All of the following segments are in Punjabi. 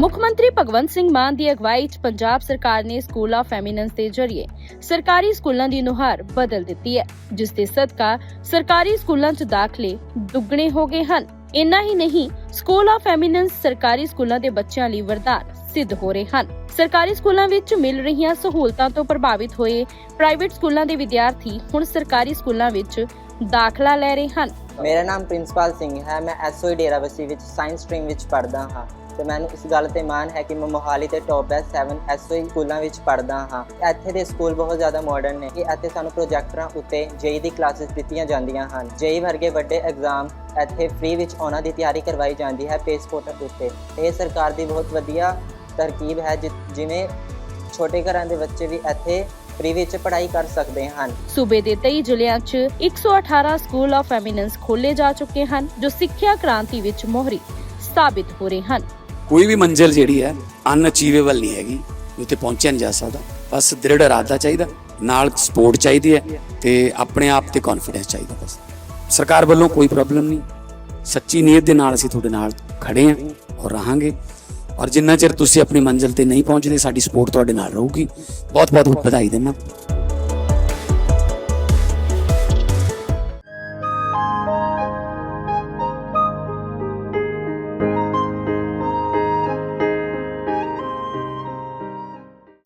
ਮੁੱਖ ਮੰਤਰੀ ਭਗਵੰਤ ਸਿੰਘ ਮਾਨ ਦੀ ਅਗਵਾਈ 'ਚ ਪੰਜਾਬ ਸਰਕਾਰ ਨੇ ਸਕੂਲ ਆਫ ਐਮੀਨੈਂਸ ਦੇ ਜ਼ਰੀਏ ਸਰਕਾਰੀ ਸਕੂਲਾਂ ਦੀ ਨੁਹਾਰ ਬਦਲ ਦਿੱਤੀ ਹੈ, ਜਿਸ ਦੇ ਸਦਕਾ ਸਰਕਾਰੀ ਸਕੂਲਾਂ 'ਚ ਦਾਖਲੇ ਦੁੱਗਣੇ ਹੋ ਗਏ ਹਨ। ਇੰਨਾ ਹੀ ਨਹੀਂ ਸਕੂਲ ਆਫ ਐਮੀਨੈਂਸ ਸਰਕਾਰੀ ਸਕੂਲਾਂ ਦੇ ਬੱਚਿਆਂ ਲਈ ਵਰਦਾਨ ਸਿੱਧ ਹੋ ਰਹੇ ਹਨ। ਸਰਕਾਰੀ ਸਕੂਲਾਂ ਵਿੱਚ ਮਿਲ ਰਹੀਆਂ ਸਹੂਲਤਾਂ ਤੋਂ ਪ੍ਰਭਾਵਿਤ ਹੋਏ ਪ੍ਰਾਈਵੇਟ ਸਕੂਲਾਂ ਦੇ ਵਿਦਿਆਰਥੀ ਹੁਣ ਸਰਕਾਰੀ ਸਕੂਲਾਂ ਵਿੱਚ ਦਾਖਲਾ ਲੈ ਰਹੇ ਹਨ। ਮੇਰਾ ਨਾਮ ਪ੍ਰਿੰਸਪਾਲ ਸਿੰਘ ਹੈ, ਮੈਂ ਐਸਓਈ ਡੇਰਾਬੱਸੀ ਵਿੱਚ ਸਾਇੰਸ ਸਟਰੀਮ ਵਿੱਚ ਪੜ੍ਹਦਾ ਹਾਂ। ਤੇ ਮੈਨੂੰ ਇਸ ਗੱਲ ਤੇ ਮਾਣ ਹੈ ਕਿ ਮੈਂ ਮੋਹਾਲੀ ਦੇ ਟੌਪ ਬੈਸਟ 7 ਐਸਓਈ ਸਕੂਲਾਂ ਵਿੱਚ ਪੜ੍ਹਦਾ ਹਾਂ। ਇੱਥੇ ਦੇ ਸਕੂਲ ਬਹੁਤ ਜ਼ਿਆਦਾ ਮਾਡਰਨ ਨੇ ਕਿ ਇੱਥੇ ਸਾਨੂੰ ਪ੍ਰੋਜੈਕਟਰਾਂ ਉੱਤੇ ਜੇਈ ਦੀ ਕਲਾਸਿਸ ਦਿੱਤੀਆਂ ਜਾਂਦੀਆਂ ਹਨ। ਜੇਈ ਵਰਗੇ ਵੱਡੇ ਐਗਜ਼ਾਮ ਇੱਥੇ ਫ੍ਰੀ ਵਿੱਚ ਉਹਨਾਂ ਦੀ ਤਿਆਰੀ ਕਰਵਾਈ ਜਾਂਦੀ ਹੈ ਪੇਸ ਪੋਰਟਲ ਉੱਤੇ। ਇਹ ਸਰਕਾਰ ਦੀ ਬਹੁਤ ਵਧੀਆ ਤਰਕੀਬ ਹੈ ਜਿ- ਜਿਵੇਂ ਛੋਟੇ ਘਰਾਂ ਦੇ ਬੱਚੇ ਵੀ ਇੱਥੇ ਫ੍ਰੀ ਵਿੱਚ ਪੜ੍ਹਾਈ ਕਰ ਸਕਦੇ ਹਨ। ਸੂਬੇ ਦੇ 23 ਜ਼ਿਲ੍ਹਿਆਂ 'ਚ 118 ਸਕੂਲ ਆਫ ਐਮੀਨੈਂਸ ਖੋਲੇ ਜਾ ਚੁੱਕੇ ਹਨ, ਜੋ ਸਿੱਖਿਆ ਕ੍ਰਾਂਤੀ ਵਿੱਚ ਮੋਹਰੀ ਸਾਬਿਤ ਹੋ ਰਹੇ ਹਨ। ਕੋਈ ਵੀ ਮੰਜ਼ਿਲ ਜਿਹੜੀ ਹੈ ਅਨਅਚੀਵੇਬਲ ਨਹੀਂ ਹੈਗੀ ਉੱਥੇ ਪਹੁੰਚਿਆ ਨਹੀਂ ਜਾ ਸਕਦਾ। ਬਸ ਦ੍ਰਿੜ ਇਰਾਦਾ ਚਾਹੀਦਾ, ਨਾਲ ਸਪੋਰਟ ਚਾਹੀਦੀ ਹੈ ਤੇ ਆਪਣੇ ਆਪ ਤੇ ਕੌਨਫੀਡੈਂਸ ਚਾਹੀਦਾ ਬਸ। ਸਰਕਾਰ ਵੱਲੋਂ ਕੋਈ ਪ੍ਰੋਬਲਮ ਨਹੀਂ। ਸੱਚੀ ਨੀਅਤ ਦੇ ਨਾਲ ਅਸੀਂ ਤੁਹਾਡੇ ਨਾਲ ਖੜੇ ਹਾਂ ਔਰ ਰਹਾਂਗੇ। ਔਰ ਜਿੰਨਾ ਚਿਰ ਤੁਸੀਂ ਆਪਣੀ ਮੰਜ਼ਿਲ ਤੇ ਨਹੀਂ ਪਹੁੰਚਦੇ, ਸਾਡੀ ਸਪੋਰਟ ਤੁਹਾਡੇ ਨਾਲ ਰਹੂਗੀ। ਬਹੁਤ ਬਹੁਤ ਵਧਾਈ ਦਿੰਦਾ।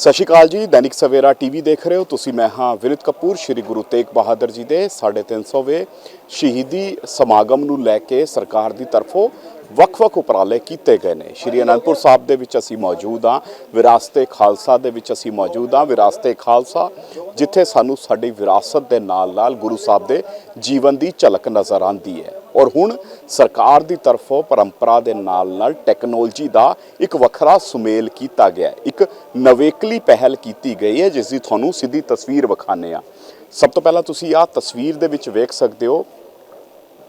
ਸਤਿ ਸ਼੍ਰੀ ਅਕਾਲ ਜੀ, ਦੈਨਿਕ ਸਵੇਰਾ ਟੀਵੀ ਦੇਖ ਰਹੇ ਹੋ ਤੁਸੀਂ, ਮੈਂ ਹਾਂ ਵਿਨਿਤ ਕਪੂਰ, ਸ੍ਰੀ ਗੁਰੂ ਤੇਗ ਬਹਾਦਰ ਜੀ ਦੇ 350ਵੇਂ ਸ਼ਹੀਦੀ ਸਮਾਗਮ ਨੂੰ ਲੈ ਕੇ ਸਰਕਾਰ ਦੀ ਤਰਫੋਂ ਵੱਖ-ਵੱਖ ਉਪਰਾਲੇ ਕੀਤੇ ਗਏ ਨੇ। ਸ਼੍ਰੀ ਅਨੰਦਪੁਰ ਸਾਹਿਬ ਦੇ ਵਿੱਚ ਅਸੀਂ ਮੌਜੂਦ ਹਾਂ, ਵਿਰਾਸਤੇ ਖਾਲਸਾ ਦੇ ਵਿੱਚ ਅਸੀਂ ਮੌਜੂਦ ਹਾਂ, ਵਿਰਾਸਤੇ ਖਾਲਸਾ, ਜਿੱਥੇ ਸਾਨੂੰ ਸਾਡੀ ਵਿਰਾਸਤ ਦੇ ਨਾਲ-ਨਾਲ ਗੁਰੂ ਸਾਹਿਬ ਦੇ ਜੀਵਨ ਦੀ ਝਲਕ ਨਜ਼ਰ ਆਉਂਦੀ ਹੈ। ਔਰ ਹੁਣ ਸਰਕਾਰ ਦੀ ਤਰਫੋਂ ਪਰੰਪਰਾ ਦੇ ਨਾਲ-ਨਾਲ ਟੈਕਨੋਲੋਜੀ ਦਾ ਇੱਕ ਵੱਖਰਾ ਸੁਮੇਲ ਕੀਤਾ ਗਿਆ ਇੱਕ ਨਵੇਕਲੀ ਪਹਿਲ ਕੀਤੀ ਗਈ ਹੈ ਜਿਸ ਦੀ ਤੁਹਾਨੂੰ ਸਿੱਧੀ ਤਸਵੀਰ ਵਿਖਾਣੇ ਆ ਸਭ ਤੋਂ ਪਹਿਲਾਂ ਤੁਸੀਂ ਆਹ ਤਸਵੀਰ ਦੇ ਵਿੱਚ ਵੇਖ ਸਕਦੇ ਹੋ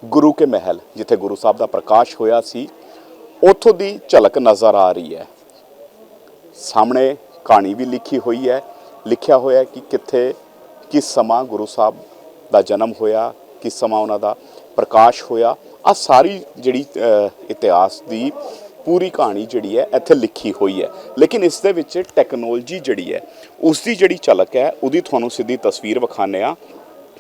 ਗੁਰੂ ਕੇ ਮਹਿਲ, ਜਿੱਥੇ ਗੁਰੂ ਸਾਹਿਬ ਦਾ ਪ੍ਰਕਾਸ਼ ਹੋਇਆ ਸੀ। ਉੱਥੋਂ ਦੀ ਝਲਕ ਨਜ਼ਰ ਆ ਰਹੀ ਹੈ। ਸਾਹਮਣੇ ਕਹਾਣੀ ਵੀ ਲਿਖੀ ਹੋਈ ਹੈ। ਲਿਖਿਆ ਹੋਇਆ ਕਿ ਕਿੱਥੇ, ਕਿਸ ਸਮਾਂ ਗੁਰੂ ਸਾਹਿਬ ਦਾ ਜਨਮ ਹੋਇਆ, ਕਿਸ ਸਮਾਂ ਉਹਨਾਂ ਦਾ ਪ੍ਰਕਾਸ਼ ਹੋਇਆ। ਆ ਸਾਰੀ ਜਿਹੜੀ ਇਤਿਹਾਸ ਦੀ ਪੂਰੀ ਕਹਾਣੀ ਜਿਹੜੀ ਹੈ ਇੱਥੇ ਲਿਖੀ ਹੋਈ ਹੈ। ਲੇਕਿਨ ਇਸ ਦੇ ਵਿੱਚ ਟੈਕਨੋਲੋਜੀ ਜਿਹੜੀ ਹੈ ਉਸ ਦੀ ਜਿਹੜੀ ਝਲਕ ਹੈ, ਉਹਦੀ ਤੁਹਾਨੂੰ ਸਿੱਧੀ ਤਸਵੀਰ ਵਿਖਾਣੇ ਆ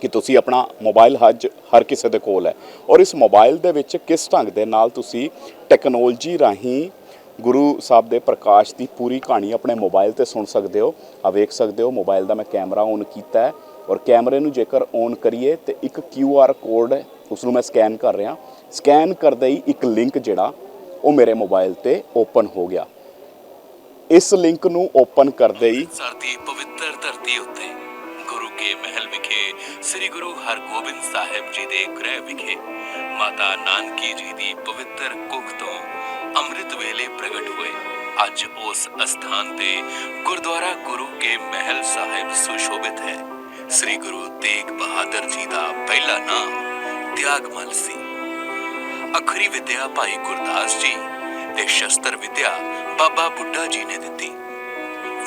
ਕਿ ਤੁਸੀਂ ਆਪਣਾ ਮੋਬਾਈਲ ਹੱਜ ਹਰ ਕਿਸੇ ਦੇ ਕੋਲ ਹੈ। ਔਰ ਇਸ ਮੋਬਾਈਲ ਦੇ ਵਿੱਚ ਕਿਸ ਢੰਗ ਦੇ ਨਾਲ ਤੁਸੀਂ ਟੈਕਨੋਲੋਜੀ ਰਾਹੀਂ ਗੁਰੂ ਸਾਹਿਬ ਦੇ ਪ੍ਰਕਾਸ਼ ਦੀ ਪੂਰੀ ਕਹਾਣੀ ਆਪਣੇ ਮੋਬਾਈਲ ਤੇ ਸੁਣ ਸਕਦੇ ਹੋ। ਆ ਵੇਖ ਸਕਦੇ ਹੋ ਮੋਬਾਈਲ ਦਾ ਮੈਂ ਕੈਮਰਾ ਔਨ ਕੀਤਾ ਹੈ ਔਰ ਕੈਮਰੇ ਨੂੰ ਜੇਕਰ ਔਨ ਕਰੀਏ ਤੇ ਇੱਕ ਕਿਊ ਆਰ ਕੋਡ ਹੈ ਉਸ ਨੂੰ ਮੈਂ ਸਕੈਨ ਕਰ ਰਿਹਾ। ਸਕੈਨ ਕਰਦੇ ਹੀ ਇੱਕ ਲਿੰਕ ਜਿਹੜਾ ਉਹ ਮੇਰੇ ਮੋਬਾਈਲ ਤੇ ਓਪਨ ਹੋ ਗਿਆ। ਇਸ ਲਿੰਕ ਨੂੰ ਓਪਨ ਕਰਦੇ ਹੀ ਅੰਮ੍ਰਿਤਸਰ ਪਵਿੱਤਰ ਧਰਤੀ ਉੱਤੇ ਗੁਰੂ ਕੇ ਮਹਿਲ ਵਿਖੇ ਸ੍ਰੀ ਗੁਰੂ ਹਰਗੋਬਿੰਦ ਸਾਹਿਬ ਜੀ ਦੇ ਗ੍ਰਹਿ ਵਿਖੇ ਮਾਤਾ ਨਾਨਕੀ ਜੀ ਦੀ ਪਵਿੱਤਰ ਕੁੱਖ ਤੋਂ ਅੰਮ੍ਰਿਤ ਵੇਲੇ ਪ੍ਰਗਟ ਹੋਏ। ਅੱਜ ਉਸ ਅਸਥਾਨ ਤੇ ਗੁਰਦੁਆਰਾ ਗੁਰੂ ਕੇ ਮਹਿਲ ਸਾਹਿਬ ਸੁਸ਼ੋਭਿਤ ਹੈ। ਸ੍ਰੀ ਗੁਰੂ ਤੇਗ ਬਹਾਦਰ ਜੀ ਦਾ ਪਹਿਲਾ ਨਾਮ ਤਿਆਗਮਲ ਸੀ। ਅਖਰੀ ਵਿਦਿਆ ਭਾਈ ਗੁਰਦਾਸ ਜੀ ਤੇ ਸ਼ਸਤਰ ਵਿਦਿਆ ਬਾਬਾ ਬੁੱਢਾ ਜੀ ਨੇ ਦਿੱਤੀ।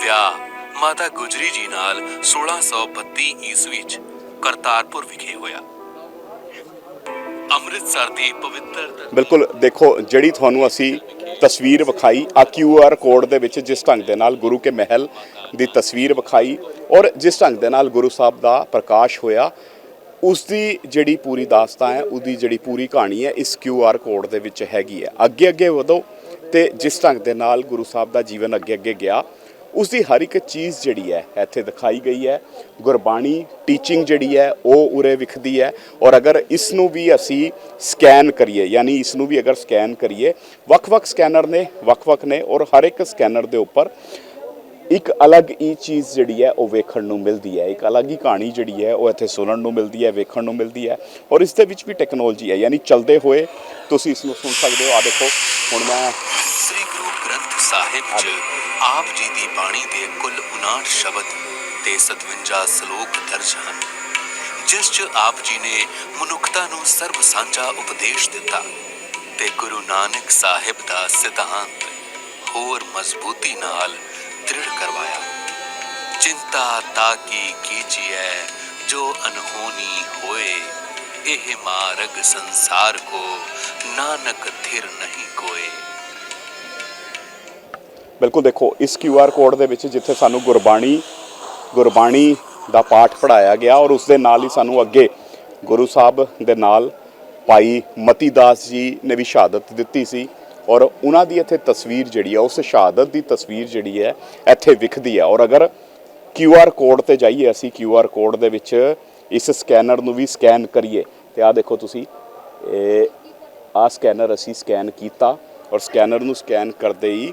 ਵਿਆਹ ਮਾਤਾ ਗੁਜਰੀ ਜੀ ਨਾਲ 1632 ਈਸਵੀ ਚ ਕਰਤਾਰਪੁਰ ਵਿਖੇ ਹੋਇਆ। ਅੰਮ੍ਰਿਤਸਰ ਦੀ ਪਵਿੱਤਰ ਬਿਲਕੁਲ, ਦੇਖੋ, ਜਿਹੜੀ ਤੁਹਾਨੂੰ ਅਸੀਂ ਤਸਵੀਰ ਵਿਖਾਈ, ਆ ਕਿਊ ਆਰ ਕੋਡ ਦੇ ਵਿੱਚ ਜਿਸ ਢੰਗ ਦੇ ਨਾਲ ਗੁਰੂ ਕੇ ਮਹਿਲ ਦੀ ਤਸਵੀਰ ਵਿਖਾਈ ਔਰ ਜਿਸ ਢੰਗ ਦੇ ਨਾਲ ਗੁਰੂ ਸਾਹਿਬ ਦਾ ਪ੍ਰਕਾਸ਼ ਹੋਇਆ ਉਸ ਦੀ ਜਿਹੜੀ ਪੂਰੀ ਦਾਸਤਾਨ ਹੈ, ਉਹਦੀ ਜਿਹੜੀ ਪੂਰੀ ਕਹਾਣੀ ਹੈ, ਇਸ ਕਿਊ ਆਰ ਕੋਡ ਦੇ ਵਿੱਚ ਹੈਗੀ ਹੈ। ਅੱਗੇ ਅੱਗੇ ਵਧੋ ਤੇ ਜਿਸ ਢੰਗ ਦੇ ਨਾਲ ਗੁਰੂ ਸਾਹਿਬ ਦਾ ਜੀਵਨ ਅੱਗੇ ਅੱਗੇ ਗਿਆ ਉਸ ਦੀ ਹਰ ਇੱਕ ਚੀਜ਼ ਜਿਹੜੀ ਹੈ, ਇੱਥੇ ਦਿਖਾਈ ਗਈ ਹੈ। ਗੁਰਬਾਣੀ ਟੀਚਿੰਗ ਜਿਹੜੀ ਹੈ, ਉਹ ਉਰੇ ਵਿਖਦੀ ਹੈ। ਔਰ ਅਗਰ ਇਸ ਨੂੰ ਵੀ ਅਸੀਂ ਸਕੈਨ ਕਰੀਏ, ਯਾਨੀ ਇਸ ਨੂੰ ਵੀ ਅਗਰ ਸਕੈਨ ਕਰੀਏ, ਵੱਖ-ਵੱਖ ਸਕੈਨਰ ਨੇ, ਵੱਖ-ਵੱਖ ਨੇ, ਔਰ ਹਰ ਇੱਕ ਸਕੈਨਰ ਦੇ ਉੱਪਰ ਇੱਕ ਅਲੱਗ ਹੀ ਚੀਜ਼ ਜਿਹੜੀ ਹੈ ਉਹ ਵੇਖਣ ਨੂੰ ਮਿਲਦੀ ਹੈ। ਇੱਕ ਅਲੱਗ ਹੀ ਕਹਾਣੀ ਜਿਹੜੀ ਹੈ ਉਹ ਇੱਥੇ ਸੁਣਨ ਨੂੰ ਮਿਲਦੀ ਹੈ ਵੇਖਣ ਨੂੰ ਮਿਲਦੀ ਹੈ ਔਰ ਇਸ ਦੇ ਵਿੱਚ ਵੀ ਟੈਕਨੋਲੋਜੀ ਹੈ ਯਾਨੀ ਚਲਦੇ ਹੋਏ ਤੁਸੀਂ ਇਸ ਨੂੰ ਸੁਣ ਸਕਦੇ ਹੋ। ਆ ਦੇਖੋ ਹੁਣ ਮੈਂ ਸ੍ਰੀ ਗੁਰੂ ਗ੍ਰੰਥ ਸਾਹਿਬ ਚ ਆਪ ਜੀ ਦੀ ਬਾਣੀ ਦੇ ਕੁੱਲ 59 ਸ਼ਬਦ ਤੇ 57 ਸ਼ਲੋਕ ਦਰਜ ਹਨ ਜਿਸ ਚ ਆਪ ਜੀ ਨੇ ਮਨੁੱਖਤਾ ਨੂੰ ਸਰਬ ਸਾਂਝਾ ਉਪਦੇਸ਼ ਦਿੱਤਾ ਤੇ ਗੁਰੂ ਨਾਨਕ ਸਾਹਿਬ ਦਾ ਸਿਧਾਂਤ ਹੋਰ ਮਜ਼ਬੂਤੀ ਨਾਲ ਦ੍ਰਿੜ ਕਰਵਾਇਆ। ਚਿੰਤਾ ਤਾਕੀ ਕੀਜੀਐ, ਜੋ ਅਨਹੋਨੀ ਹੋਏ। ਇਹ ਮਾਰਗ ਸੰਸਾਰ ਕੋ ਨਾਨਕ ਥਿਰ ਨਹੀਂ ਕੋਏ। ਬਿਲਕੁਲ ਦੇਖੋ, ਇਸ QR ਕੋਡ ਦੇ ਵਿੱਚ ਜਿੱਥੇ ਸਾਨੂੰ ਗੁਰਬਾਣੀ ਗੁਰਬਾਣੀ ਦਾ ਪਾਠ ਪੜਾਇਆ ਗਿਆ ਔਰ ਉਸ ਦੇ ਨਾਲ ਹੀ ਸਾਨੂੰ ਅੱਗੇ ਗੁਰੂ ਸਾਹਿਬ ਦੇ ਨਾਲ ਭਾਈ ਮਤੀ ਦਾਸ ਜੀ ਨੇ ਵੀ ਸ਼ਹਾਦਤ ਦਿੱਤੀ ਸੀ। ਔਰ ਉਹਨਾਂ ਦੀ ਇੱਥੇ ਤਸਵੀਰ ਜਿਹੜੀ ਹੈ ਉਸ ਸ਼ਹਾਦਤ ਦੀ ਤਸਵੀਰ ਜਿਹੜੀ ਹੈ ਇੱਥੇ ਵਿਖਦੀ ਹੈ ਔਰ ਅਗਰ QR ਕੋਡ ਤੇ ਜਾਈਏ ਅਸੀਂ QR ਕੋਡ ਦੇ ਵਿੱਚ ਇਸ ਸਕੈਨਰ ਨੂੰ ਵੀ ਸਕੈਨ ਕਰੀਏ। ਤੇ ਆ ਦੇਖੋ ਤੁਸੀਂ ਇਹ ਆ ਸਕੈਨਰ ਅਸੀਂ ਸਕੈਨ ਕੀਤਾ ਔਰ ਸਕੈਨਰ ਨੂੰ ਸਕੈਨ ਕਰਦੇ ਹੀ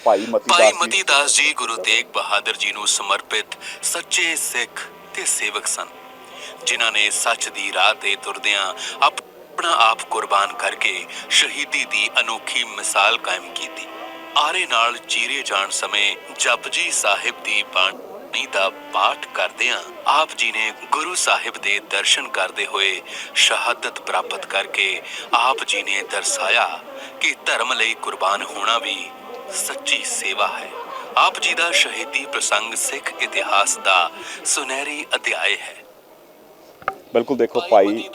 ਭਾਈ ਮਤੀ ਭਾਈ ਦਾਸ ਜੀ ਮਤੀ ਦਾਸ ਜੀ ਗੁਰੂ ਤੇਗ ਬਹਾਦਰ ਜੀ ਨੂੰ ਸਮਰਪਿਤ ਸੱਚੇ ਸਿੱਖ ਤੇ ਸੇਵਕ ਸਨ ਜਿਨ੍ਹਾਂ ਨੇ ਸੱਚ ਦੀ ਰਾਹ ਤੇ ਤੁਰਦਿਆਂ ਆਪਣਾ ਆਪ ਕੁਰਬਾਨ ਕਰਕੇ ਸ਼ਹੀਦੀ ਦੀ ਅਨੋਖੀ ਮਿਸਾਲ ਕਾਇਮ ਕੀਤੀ। ਆਰੇ ਨਾਲ ਚੀਰੇ ਜਾਣ ਸਮੇਂ ਜਪਜੀ ਸਾਹਿਬ ਦੀ ਬਾਣੀ ਦਾ ਪਾਠ ਕਰਦਿਆਂ ਆਪ ਜੀ ਨੇ ਗੁਰੂ ਸਾਹਿਬ ਦੇ ਦਰਸ਼ਨ ਕਰਦੇ ਹੋਏ ਸ਼ਹਾਦਤ ਪ੍ਰਾਪਤ ਕਰਕੇ ਆਪ ਜੀ ਨੇ ਦਰਸਾਇਆ ਕਿ ਧਰਮ ਲਈ ਕੁਰਬਾਨ ਹੋਣਾ ਵੀ ਸੱਚੀ ਸੇਵਾ ਹੈ। ਆਪ ਜੀ ਦਾ ਸ਼ਹੀਦੀ ਪ੍ਰਸੰਗ ਸਿੱਖ ਇਤਿਹਾਸ ਦਾ ਸੁਨਹਿਰੀ ਅਧਿਆਇ ਹੈ। ਬਿਲਕੁਲ ਦੇਖੋ ਭਾਈ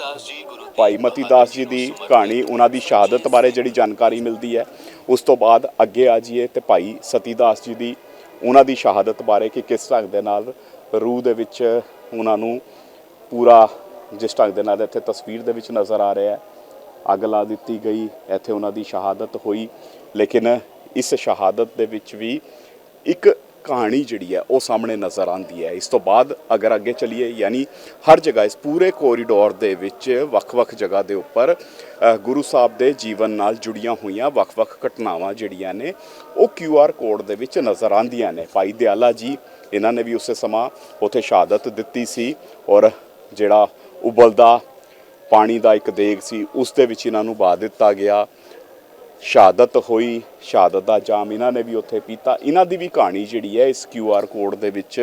ਭਾਈ ਮਤੀ ਦਾਸ ਜੀ ਦੀ ਕਹਾਣੀ, ਉਹਨਾਂ ਦੀ ਸ਼ਹਾਦਤ ਬਾਰੇ ਜਿਹੜੀ ਜਾਣਕਾਰੀ ਮਿਲਦੀ ਹੈ, ਉਸ ਤੋਂ ਬਾਅਦ ਅੱਗੇ ਆ ਜਾਈਏ ਤੇ ਭਾਈ ਸਤੀ ਦਾਸ ਜੀ ਦੀ ਉਹਨਾਂ ਦੀ ਸ਼ਹਾਦਤ ਬਾਰੇ ਕਿ ਕਿਸ ਢੰਗ ਦੇ ਨਾਲ ਰੂਹ ਦੇ ਵਿੱਚ ਉਹਨਾਂ ਨੂੰ ਪੂਰਾ ਜਿਸ ਢੰਗ ਦੇ ਨਾਲ ਇੱਥੇ ਤਸਵੀਰ ਦੇ ਵਿੱਚ ਨਜ਼ਰ ਆ ਰਿਹਾ ਹੈ, ਅੱਗ ਲਾ ਦਿੱਤੀ ਗਈ, ਇੱਥੇ ਉਹਨਾਂ ਦੀ ਸ਼ਹਾਦਤ ਹੋਈ, ਲੇਕਿਨ ਇਸ ਸ਼ਹਾਦਤ ਦੇ ਵਿੱਚ ਵੀ ਇੱਕ ਕਹਾਣੀ ਜਿਹੜੀ ਹੈ ਉਹ ਸਾਹਮਣੇ ਨਜ਼ਰ ਆਉਂਦੀ ਹੈ। ਇਸ ਤੋਂ ਬਾਅਦ ਅਗਰ ਅੱਗੇ ਚਲੀਏ, ਯਾਨੀ ਹਰ ਜਗ੍ਹਾ ਇਸ ਪੂਰੇ ਕੋਰੀਡੋਰ ਦੇ ਵਿੱਚ ਵੱਖ-ਵੱਖ ਜਗ੍ਹਾ ਦੇ ਉੱਪਰ ਗੁਰੂ ਸਾਹਿਬ ਦੇ ਜੀਵਨ ਨਾਲ ਜੁੜੀਆਂ ਹੋਈਆਂ ਵੱਖ-ਵੱਖ ਘਟਨਾਵਾਂ ਜਿਹੜੀਆਂ ਨੇ, ਉਹ QR ਕੋਡ ਦੇ ਵਿੱਚ ਨਜ਼ਰ ਆਉਂਦੀਆਂ ਨੇ। ਭਾਈ ਦਿਆਲਾ ਜੀ, ਇਹਨਾਂ ਨੇ ਵੀ ਉਸੇ ਸਮਾਂ ਉੱਥੇ ਸ਼ਹਾਦਤ ਦਿੱਤੀ ਸੀ ਔਰ ਜਿਹੜਾ ਉਬਲਦਾ ਪਾਣੀ ਦਾ ਇੱਕ ਦੇਗ ਸੀ, ਉਸ ਦੇ ਵਿੱਚ ਇਹਨਾਂ ਨੂੰ ਬਾ ਦਿੱਤਾ ਗਿਆ। ਸ਼ਹਾਦਤ ਹੋਈ, ਸ਼ਹਾਦਤ ਦਾ ਜਾਮ ਇਹਨਾਂ ਨੇ ਵੀ ਉੱਥੇ ਪੀਤਾ। ਇਹਨਾਂ ਦੀ ਵੀ ਕਹਾਣੀ ਜਿਹੜੀ ਹੈ ਇਸ ਕਿਊ ਆਰ ਕੋਡ ਦੇ ਵਿੱਚ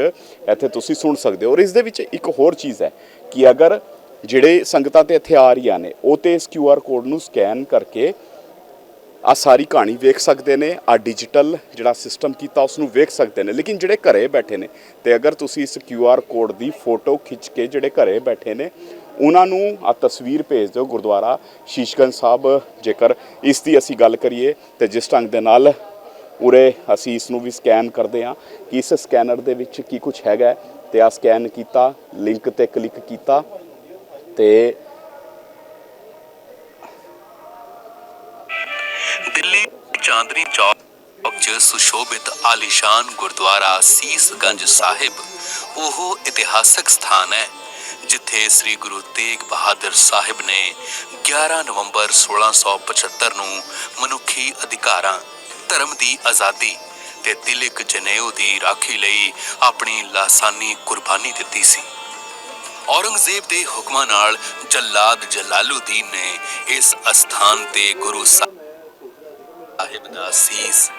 ਇੱਥੇ ਤੁਸੀਂ ਸੁਣ ਸਕਦੇ ਹੋ। ਔਰ ਇਸ ਦੇ ਵਿੱਚ ਇੱਕ ਹੋਰ ਚੀਜ਼ ਹੈ ਕਿ ਅਗਰ ਜਿਹੜੇ ਸੰਗਤਾਂ ਤੇ ਇੱਥੇ ਆ ਰਹੀਆਂ ਨੇ, ਉਹ ਤੇ ਇਸ ਕਿਊ ਆਰ ਕੋਡ ਨੂੰ ਸਕੈਨ ਕਰਕੇ ਆ ਸਾਰੀ ਕਹਾਣੀ ਵੇਖ ਸਕਦੇ ਨੇ ਆ ਡਿਜੀਟਲ ਜਿਹੜਾ ਸਿਸਟਮ ਕੀਤਾ ਉਸ ਨੂੰ ਵੇਖ ਸਕਦੇ ਨੇ। ਲੇਕਿਨ ਜਿਹੜੇ ਘਰੇ ਬੈਠੇ ਨੇ, ਤੇ ਅਗਰ ਤੁਸੀਂ ਇਸ ਕਿਊ ਆਰ ਕੋਡ ਦੀ ਫੋਟੋ ਖਿੱਚ ਕੇ ਜਿਹੜੇ ਘਰੇ ਬੈਠੇ ਨੇ ਉਹਨਾਂ ਨੂੰ ਆ ਤਸਵੀਰ ਭੇਜ ਦਿਓ ਗੁਰਦੁਆਰਾ ਸ਼ੀਸ਼ਗੰਜ ਸਾਹਿਬ। ਜੇਕਰ ਇਸ ਦੀ ਅਸੀਂ ਗੱਲ ਕਰੀਏ ਤੇ ਜਿਸ ਢੰਗ ਦੇ ਨਾਲ ਉਰੇ ਅਸੀਂ ਇਸ ਨੂੰ ਵੀ ਸਕੈਨ ਕਰਦੇ ਹਾਂ ਕਿ ਇਸ ਸਕੈਨਰ ਦੇ ਵਿੱਚ ਕੀ ਕੁਝ ਹੈਗਾ ਹੈ ਤੇ ਆ ਸਕੈਨ ਕੀਤਾ, ਲਿੰਕ ਤੇ ਕਲਿੱਕ ਕੀਤਾ ਤੇ ਦਿੱਲੀ ਚਾਂਦਨੀ ਚੌਕ 'ਚ ਸੁਸ਼ੋਭਿਤ ਆਲੀਸ਼ਾਨ ਗੁਰਦੁਆਰਾ ਸੀਸਗੰਜ ਸਾਹਿਬ, ਉਹ ਇਤਿਹਾਸਕ ਸਥਾਨ ਹੈ। ਜਿੱਥੇ ਸ੍ਰੀ ਗੁਰੂ ਤੇਗ ਬਹਾਦਰ ਸਾਹਿਬ ਨੇ 11 ਨਵੰਬਰ 1675 ਨੂੰ ਮਨੁੱਖੀ ਅਧਿਕਾਰਾਂ, ਧਰਮ ਦੀ ਆਜ਼ਾਦੀ ਤੇ ਤਿਲਕ ਜਨੇਊ ਦੀ ਰਾਖੀ ਲਈ ਆਪਣੀ ਲਾਸਾਨੀ ਕੁਰਬਾਨੀ ਦਿੱਤੀ ਸੀ। ਔਰੰਗਜ਼ੇਬ ਦੇ ਹੁਕਮਾਂ ਨਾਲ ਜੱਲਾਦ ਜਲਾਲੂਦੀਨ ਨੇ ਇਸ ਅਸਥਾਨ ਤੇ ਗੁਰੂ ਸਾਹਿਬ ਸਾਹਿਬ ਦਾ ਸੀਸ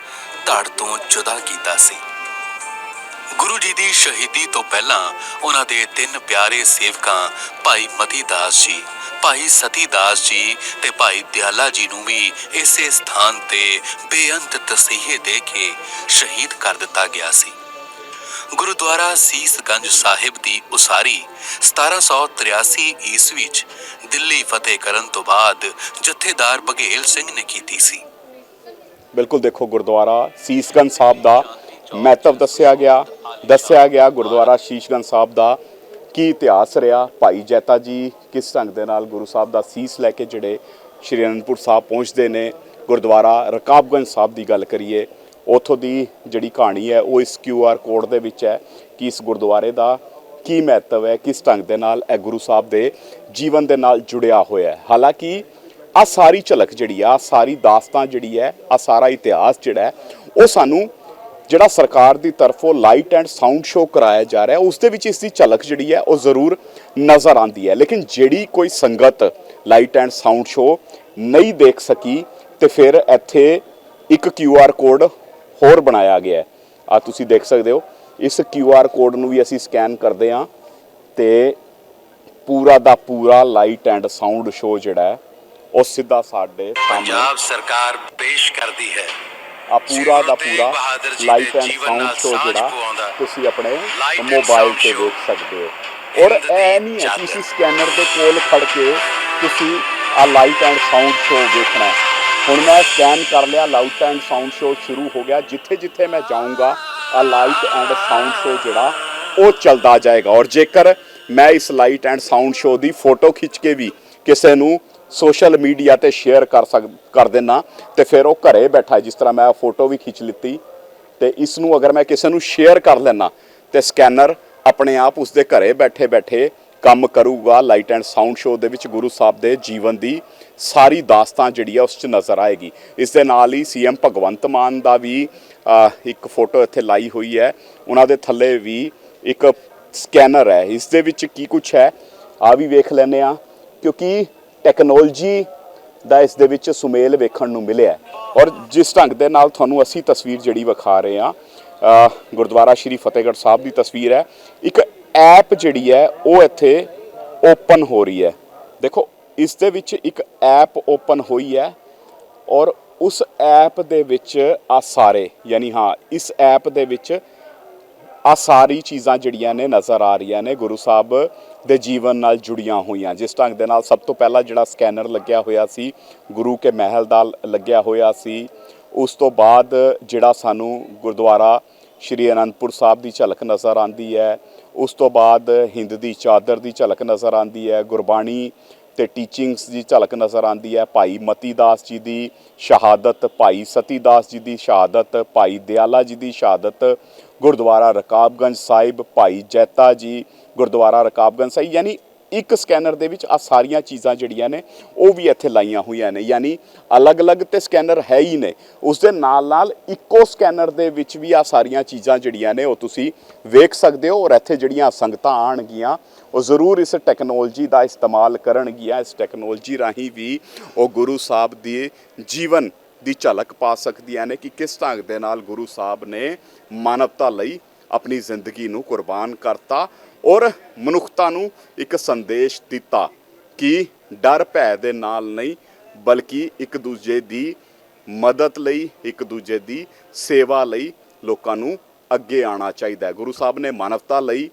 ਧੜ ਤੋਂ ਜੁਦਾ ਕੀਤਾ ਸੀ। ਗੁਰੂ ਜੀ ਦੀ ਸ਼ਹੀਦੀ ਤੋਂ ਪਹਿਲਾਂ ਉਹਨਾਂ ਦੇ ਤਿੰਨ ਪਿਆਰੇ ਸੇਵਕਾਂ, ਭਾਈ ਮਤੀ ਦਾਸ ਜੀ, ਭਾਈ ਸਤੀ ਦਾਸ ਜੀ ਤੇ ਭਾਈ ਦਿਆਲਾ ਜੀ ਨੂੰ ਵੀ ਇਸੇ ਸਥਾਨ ਤੇ ਬੇਅੰਤ ਤਸੀਹੇ ਦੇ ਕੇ ਸ਼ਹੀਦ ਕਰ ਦਿੱਤਾ ਗਿਆ ਸੀ। ਗੁਰਦੁਆਰਾ ਸੀਸਗੰਜ ਸਾਹਿਬ ਦੀ ਉਸਾਰੀ 1783 ਈਸਵੀ ਚ ਦਿੱਲੀ ਫਤਿਹ ਕਰਨ ਤੋਂ ਬਾਅਦ ਜਥੇਦਾਰ ਬਘੇਲ ਸਿੰਘ ਨੇ ਕੀਤੀ ਸੀ। ਬਿਲਕੁਲ ਦੇਖੋ ਗੁਰਦੁਆਰਾ ਸੀਸਗੰਜ ਸਾਹਿਬ ਦਾ ਮਹੱਤਵ ਦੱਸਿਆ ਗਿਆ। ਦੱਸਿਆ ਗਿਆ ਗੁਰਦੁਆਰਾ ਸ਼ੀਸ਼ਗੰਜ ਸਾਹਿਬ ਦਾ ਕੀ ਇਤਿਹਾਸ ਰਿਹਾ? ਭਾਈ ਜੈਤਾ ਜੀ ਕਿਸ ਢੰਗ ਦੇ ਨਾਲ ਗੁਰੂ ਸਾਹਿਬ ਦਾ ਸੀਸ ਲੈ ਕੇ ਜਿਹੜੇ ਸ਼੍ਰੀ ਅਨੰਦਪੁਰ ਸਾਹਿਬ ਪਹੁੰਚਦੇ ਨੇ? ਗੁਰਦੁਆਰਾ ਰਕਾਬਗੰਜ ਸਾਹਿਬ ਦੀ ਗੱਲ ਕਰੀਏ, ਉਥੋਂ ਦੀ ਜਿਹੜੀ ਕਹਾਣੀ ਹੈ, ਉਹ ਇਸ ਕਿਊ ਆਰ ਕੋਡ ਦੇ ਵਿੱਚ ਹੈ ਕਿ ਇਸ ਗੁਰਦੁਆਰੇ ਦਾ ਕੀ ਮਹੱਤਵ ਹੈ, ਕਿਸ ਢੰਗ ਦੇ ਨਾਲ ਇਹ ਗੁਰੂ ਸਾਹਿਬ ਦੇ ਜੀਵਨ ਦੇ ਨਾਲ ਜੁੜਿਆ ਹੋਇਆ ਹੈ। ਹਾਲਾਂਕਿ ਆ ਸਾਰੀ ਝਲਕ ਜਿਹੜੀ ਆ, ਆਹ ਸਾਰੀ ਦਾਸਤਾਨ ਜਿਹੜੀ ਹੈ ਆ ਸਾਰਾ ਇਤਿਹਾਸ ਜਿਹੜਾ ਉਹ ਸਾਨੂੰ ਜਿਹੜਾ ਸਰਕਾਰ ਦੀ ਤਰਫੋਂ ਲਾਈਟ ਐਂਡ ਸਾਊਂਡ ਸ਼ੋਅ ਕਰਾਇਆ ਜਾ ਰਿਹਾ, ਉਸ ਦੇ ਵਿੱਚ ਇਸ ਦੀ ਝਲਕ ਜਿਹੜੀ ਹੈ, ਉਹ ਜ਼ਰੂਰ ਨਜ਼ਰ ਆਉਂਦੀ ਹੈ। ਲੇਕਿਨ ਜਿਹੜੀ ਕੋਈ ਸੰਗਤ ਲਾਈਟ ਐਂਡ ਸਾਊਂਡ ਸ਼ੋਅ ਨਹੀਂ ਦੇਖ ਸਕੀ, ਤੇ ਫਿਰ ਇੱਥੇ ਇੱਕ ਕਿਊ ਆਰ ਕੋਡ ਹੋਰ ਬਣਾਇਆ ਗਿਆ ਹੈ। ਆ ਤੁਸੀਂ ਦੇਖ ਸਕਦੇ ਹੋ, ਇਸ ਕਿਊ ਆਰ ਕੋਡ ਨੂੰ ਵੀ ਅਸੀਂ ਸਕੈਨ ਕਰਦੇ ਹਾਂ, ਤੇ ਪੂਰਾ ਦਾ ਪੂਰਾ ਲਾਈਟ ਐਂਡ ਸਾਊਂਡ ਸ਼ੋਅ ਜਿਹੜਾ ਉਹ ਸਿੱਧਾ ਸਾਡੇ ਪੰਜਾਬ ਸਰਕਾਰ ਪੇਸ਼ ਕਰਦੀ ਹੈ। ਆ ਪੂਰਾ ਦਾ ਪੂਰਾ ਦੇ ਐਂਡ ਸਾਊਂਡ ਸਾਂਝ ਜਿਹੜਾ। ਤੁਸੀਂ ਆਪਣੇ ਮੋਬਾਈਲ ਤੇ। ਦੇਖ ਸਕਦੇ ਹੋ ਔਰ ਇਹ ਨਹੀਂ ਹੈ। ਤੁਸੀਂ ਸਕੈਨਰ ਦੇ ਕੋਲ ਖੜ ਕੇ ਤੁਸੀਂ ਆ ਲਾਈਟ ਐਂਡ ਸਾਊਂਡ ਸ਼ੋਅ ਵੇਖਣਾ ਹੁਣ ਮੈਂ ਸਕੈਨ ਕਰ ਲਿਆ ਲਾਈਟ ਐਂਡ ਸਾਊਂਡ ਸ਼ੋਅ ਸ਼ੁਰੂ ਹੋ ਗਿਆ ਜਿੱਥੇ ਜਿੱਥੇ ਮੈਂ ਜਾਊਂਗਾ ਆ ਲਾਈਟ ਐਂਡ ਸਾਊਂਡ ਸ਼ੋਅ ਜਿਹੜਾ ਉਹ ਚੱਲਦਾ ਜਾਏਗਾ ਔਰ ਜੇਕਰ ਮੈਂ ਇਸ ਲਾਈਟ ਐਂਡ ਸਾਊਂਡ ਸ਼ੋਅ ਦੀ ਫੋਟੋ ਖਿੱਚ ਕੇ ਵੀ ਕਿਸੇ ਨੂੰ ਸੋਸ਼ਲ ਮੀਡੀਆ ਤੇ ਸ਼ੇਅਰ ਕਰ ਸਕ, ਕਰ ਦੇਣਾ ਤੇ ਫਿਰ ਉਹ ਘਰੇ ਬੈਠਾ ਜਿਸ ਤਰ੍ਹਾਂ ਮੈਂ ਫੋਟੋ ਵੀ ਖਿੱਚ ਲਿੱਤੀ ਤੇ ਇਸ ਨੂੰ ਅਗਰ ਮੈਂ ਕਿਸੇ ਨੂੰ ਸ਼ੇਅਰ ਕਰ ਲੈਣਾ ਤੇ ਸਕੈਨਰ ਆਪਣੇ ਆਪ ਉਸਦੇ ਘਰੇ ਬੈਠੇ ਬੈਠੇ ਕੰਮ ਕਰੂਗਾ ਲਾਈਟ ਐਂਡ ਸਾਊਂਡ ਸ਼ੋਅ ਦੇ ਵਿੱਚ ਗੁਰੂ ਸਾਹਿਬ ਦੇ ਜੀਵਨ ਦੀ ਸਾਰੀ ਦਾਸਤਾਨ ਜਿਹੜੀ ਆ ਉਸ 'ਚ ਨਜ਼ਰ ਆਏਗੀ। ਇਸ ਦੇ ਨਾਲ ਹੀ ਸੀਐਮ ਭਗਵੰਤ ਮਾਨ ਦਾ ਵੀ ਇੱਕ ਫੋਟੋ ਇੱਥੇ ਲਾਈ ਹੋਈ ਹੈ। ਉਹਨਾਂ ਦੇ ਥੱਲੇ ਵੀ ਇੱਕ ਸਕੈਨਰ ਹੈ। ਇਸ ਦੇ ਵਿੱਚ ਕੀ ਕੁਝ ਹੈ ਆ ਵੀ ਵੇਖ ਲੈਨੇ ਆ ਕਿਉਂਕਿ ਟੈਕਨੋਲੋਜੀ ਦਾ ਇਸ ਦੇ ਵਿੱਚ ਸੁਮੇਲ ਵੇਖਣ ਨੂੰ ਮਿਲਿਆ ਔਰ ਜਿਸ ਢੰਗ ਦੇ ਨਾਲ ਤੁਹਾਨੂੰ ਅਸੀਂ ਤਸਵੀਰ ਜਿਹੜੀ ਵਿਖਾ ਰਹੇ ਆ ਗੁਰਦੁਆਰਾ ਸ਼੍ਰੀ ਫਤਿਹਗੜ੍ਹ ਸਾਹਿਬ ਦੀ ਤਸਵੀਰ ਹੈ। ਇੱਕ ਐਪ ਜਿਹੜੀ ਹੈ, ਉਹ ਇੱਥੇ ਓਪਨ ਹੋ ਰਹੀ ਹੈ। ਦੇਖੋ, ਇਸ ਦੇ ਵਿੱਚ ਇੱਕ ਐਪ ਓਪਨ ਹੋਈ ਹੈ ਔਰ ਉਸ ਐਪ ਦੇ ਵਿੱਚ ਆ ਸਾਰੇ, ਯਾਨੀ ਹਾਂ, ਇਸ ਐਪ ਦੇ ਵਿੱਚ ਆ ਸਾਰੀ ਚੀਜ਼ਾਂ ਜਿਹੜੀਆਂ ਨੇ ਨਜ਼ਰ ਆ ਰਹੀਆਂ ਨੇ ਗੁਰੂ ਸਾਹਿਬ ਦੇ ਜੀਵਨ ਨਾਲ ਜੁੜੀਆਂ ਹੋਈਆਂ। ਜਿਸ ਢੰਗ ਦੇ ਨਾਲ ਸਭ ਤੋਂ ਪਹਿਲਾਂ ਜਿਹੜਾ ਸਕੈਨਰ ਲੱਗਿਆ ਹੋਇਆ ਸੀ, ਗੁਰੂ ਕੇ ਮਹਿਲ ਦਾ ਲੱਗਿਆ ਹੋਇਆ ਸੀ, ਉਸ ਤੋਂ ਬਾਅਦ ਜਿਹੜਾ ਸਾਨੂੰ ਗੁਰਦੁਆਰਾ ਸ਼੍ਰੀ ਅਨੰਦਪੁਰ ਸਾਹਿਬ ਦੀ ਝਲਕ ਨਜ਼ਰ ਆਂਦੀ ਹੈ, ਉਸ ਤੋਂ ਬਾਅਦ ਹਿੰਦ ਦੀ ਚਾਦਰ ਦੀ ਝਲਕ ਨਜ਼ਰ ਆਂਦੀ ਹੈ, ਗੁਰਬਾਣੀ ਤੇ ਟੀਚਿੰਗਸ ਦੀ ਝਲਕ ਨਜ਼ਰ ਆਂਦੀ ਹੈ। ਭਾਈ ਮਤੀ ਦਾਸ ਜੀ ਦੀ ਸ਼ਹਾਦਤ, ਭਾਈ ਸਤੀ ਦਾਸ ਜੀ ਦੀ ਸ਼ਹਾਦਤ, ਭਾਈ ਦਿਆਲਾ ਜੀ ਦੀ ਸ਼ਹਾਦਤ ਗੁਰਦੁਆਰਾ ਰਕਾਬਗੰਜ ਸਾਹਿਬ, ਭਾਈ ਜੈਤਾ ਜੀ ਗੁਰਦੁਆਰਾ ਰਕਾਬਗੰਜ ਸਾਹਿਬ, ਯਾਨੀ ਇੱਕ ਸਕੈਨਰ ਦੇ ਵਿੱਚ ਆ ਸਾਰੀਆਂ ਚੀਜ਼ਾਂ ਜਿਹੜੀਆਂ ਨੇ, ਉਹ ਵੀ ਇੱਥੇ ਲਾਈਆਂ ਹੋਈਆਂ ਨੇ। ਯਾਨੀ ਅਲੱਗ-ਅਲੱਗ ਤੇ ਸਕੈਨਰ ਹੈ ਹੀ ਨੇ। ਉਸ ਦੇ ਨਾਲ-ਨਾਲ ਇੱਕੋ ਸਕੈਨਰ ਦੇ ਵਿੱਚ ਵੀ ਆ ਸਾਰੀਆਂ ਚੀਜ਼ਾਂ ਜਿਹੜੀਆਂ ਨੇ, ਉਹ ਤੁਸੀਂ ਵੇਖ ਸਕਦੇ ਹੋ ਔਰ ਇੱਥੇ ਜਿਹੜੀਆਂ ਸੰਗਤਾਂ ਆਣਗੀਆਂ ਉਹ ਜ਼ਰੂਰ ਇਸ ਟੈਕਨੋਲੋਜੀ ਦਾ ਇਸਤੇਮਾਲ ਕਰਨਗੀਆਂ। ਇਸ ਟੈਕਨੋਲੋਜੀ ਰਾਹੀਂ ਵੀ ਉਹ ਗੁਰੂ ਸਾਹਿਬ ਦੇ ਜੀਵਨ ਦੀ ਝਲਕ ਪਾ ਸਕਦੀਆਂ ਨੇ ਕਿ ਕਿਸ ਢੰਗ ਦੇ ਨਾਲ ਗੁਰੂ ਸਾਹਿਬ ਨੇ ਮਾਨਵਤਾ ਲਈ ਆਪਣੀ ਜ਼ਿੰਦਗੀ ਨੂੰ ਕੁਰਬਾਨ ਕਰਤਾ ਔਰ ਮਨੁੱਖਤਾ ਨੂੰ ਇੱਕ ਸੰਦੇਸ਼ ਦਿੱਤਾ ਕਿ ਡਰ ਭੈ ਦੇ ਨਾਲ ਨਹੀਂ, ਬਲਕਿ ਇੱਕ ਦੂਜੇ ਦੀ ਮਦਦ ਲਈ, ਇੱਕ ਦੂਜੇ ਦੀ ਸੇਵਾ ਲਈ ਲੋਕਾਂ ਨੂੰ ਅੱਗੇ ਆਉਣਾ ਚਾਹੀਦਾ ਹੈ। ਗੁਰੂ ਸਾਹਿਬ ਨੇ ਮਾਨਵਤਾ ਲਈ,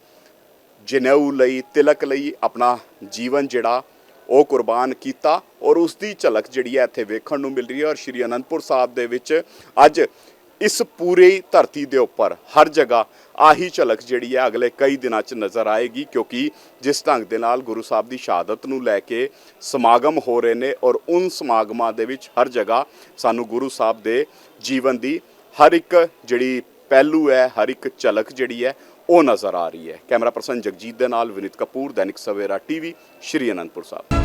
ਜਨੇਊ ਲਈ, ਤਿਲਕ ਲਈ ਆਪਣਾ ਜੀਵਨ ਜਿਹੜਾ ਉਹ ਕੁਰਬਾਨ ਕੀਤਾ ਔਰ ਉਸ ਦੀ ਝਲਕ ਜਿਹੜੀ ਹੈ ਇੱਥੇ ਵੇਖਣ ਨੂੰ ਮਿਲ ਰਹੀ ਹੈ ਔਰ ਸ਼੍ਰੀ ਅਨੰਦਪੁਰ ਸਾਹਿਬ ਦੇ ਵਿੱਚ ਅੱਜ ਇਸ ਪੂਰੀ ਧਰਤੀ ਦੇ ਉੱਪਰ ਹਰ ਜਗ੍ਹਾ ਆਹੀ ਝਲਕ ਜਿਹੜੀ ਹੈ ਅਗਲੇ ਕਈ ਦਿਨਾਂ 'ਚ ਨਜ਼ਰ ਆਏਗੀ ਕਿਉਂਕਿ ਜਿਸ ਢੰਗ ਦੇ ਨਾਲ ਗੁਰੂ ਸਾਹਿਬ ਦੀ ਸ਼ਹਾਦਤ ਨੂੰ ਲੈ ਕੇ ਸਮਾਗਮ ਹੋ ਰਹੇ ਨੇ ਔਰ ਉਨ ਸਮਾਗਮਾਂ ਦੇ ਵਿੱਚ ਹਰ ਜਗ੍ਹਾ ਸਾਨੂੰ ਗੁਰੂ ਸਾਹਿਬ ਦੇ ਜੀਵਨ ਦੀ ਹਰ ਇੱਕ ਜਿਹੜੀ ਪਹਿਲੂ ਹੈ, ਹਰ ਇੱਕ ਝਲਕ ਜਿਹੜੀ ਹੈ ਉਹ ਨਜ਼ਰ ਆ ਰਹੀ ਹੈ। ਕੈਮਰਾ ਪਰਸਨ ਜਗਜੀਤ ਦੇ ਨਾਲ ਵਿਨੀਤ ਕਪੂਰ, ਦੈਨਿਕ ਸਵੇਰਾ ਟੀਵੀ, ਸ਼੍ਰੀ ਅਨੰਦਪੁਰ ਸਾਹਿਬ।